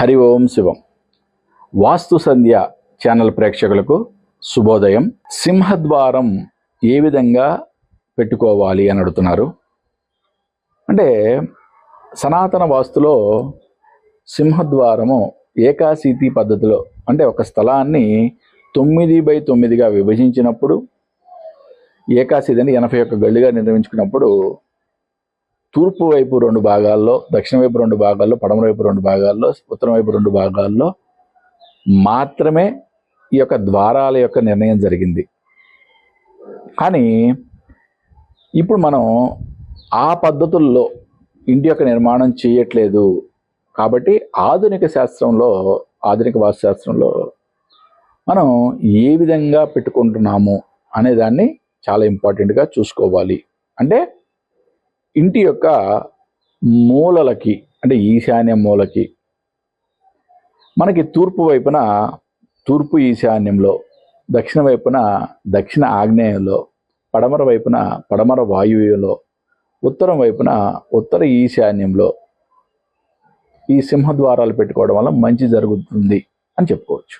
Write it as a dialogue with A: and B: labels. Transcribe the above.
A: హరి ఓం శివం. వాస్తు సంధ్య channel ప్రేక్షకులకు శుభోదయం. సింహద్వారం ఏ విధంగా పెట్టుకోవాలి అని అడుగుతున్నారు? అంటే సనాతన వాస్తులో సింహద్వారము ఏకాశీతి పద్ధతిలో అంటే ఒక స్థలాన్ని తొమ్మిది బై తొమ్మిదిగా విభజించినప్పుడు ఏకాశీతిని ఎనభై ఒక్క గళ్ళుగా నిర్మించుకున్నప్పుడు తూర్పు వైపు రెండు భాగాల్లో దక్షిణ వైపు రెండు భాగాల్లో పడమర వైపు రెండు భాగాల్లో ఉత్తరం వైపు రెండు భాగాల్లో మాత్రమే ఈ యొక్క ద్వారాల యొక్క నిర్ణయం జరిగింది. కానీ ఇప్పుడు మనం ఆ పద్ధతుల్లో ఇంటి యొక్క నిర్మాణం చేయట్లేదు కాబట్టి ఆధునిక శాస్త్రంలో ఆధునిక వాస్తుశాస్త్రంలో మనం ఏ విధంగా పెట్టుకుంటున్నాము అనేదాన్ని చాలా ఇంపార్టెంట్గా చూసుకోవాలి. అంటే ఇంటి యొక్క మూలలకి అంటే ఈశాన్య మూలకి మనకి తూర్పు వైపున తూర్పు ఈశాన్యంలో దక్షిణ వైపున దక్షిణ ఆగ్నేయంలో పడమర వైపున పడమర వాయువ్యంలో ఉత్తరం వైపున ఉత్తర ఈశాన్యంలో ఈ సింహద్వారాలు పెట్టుకోవడం వల్ల మంచి జరుగుతుంది అని చెప్పుకోవచ్చు.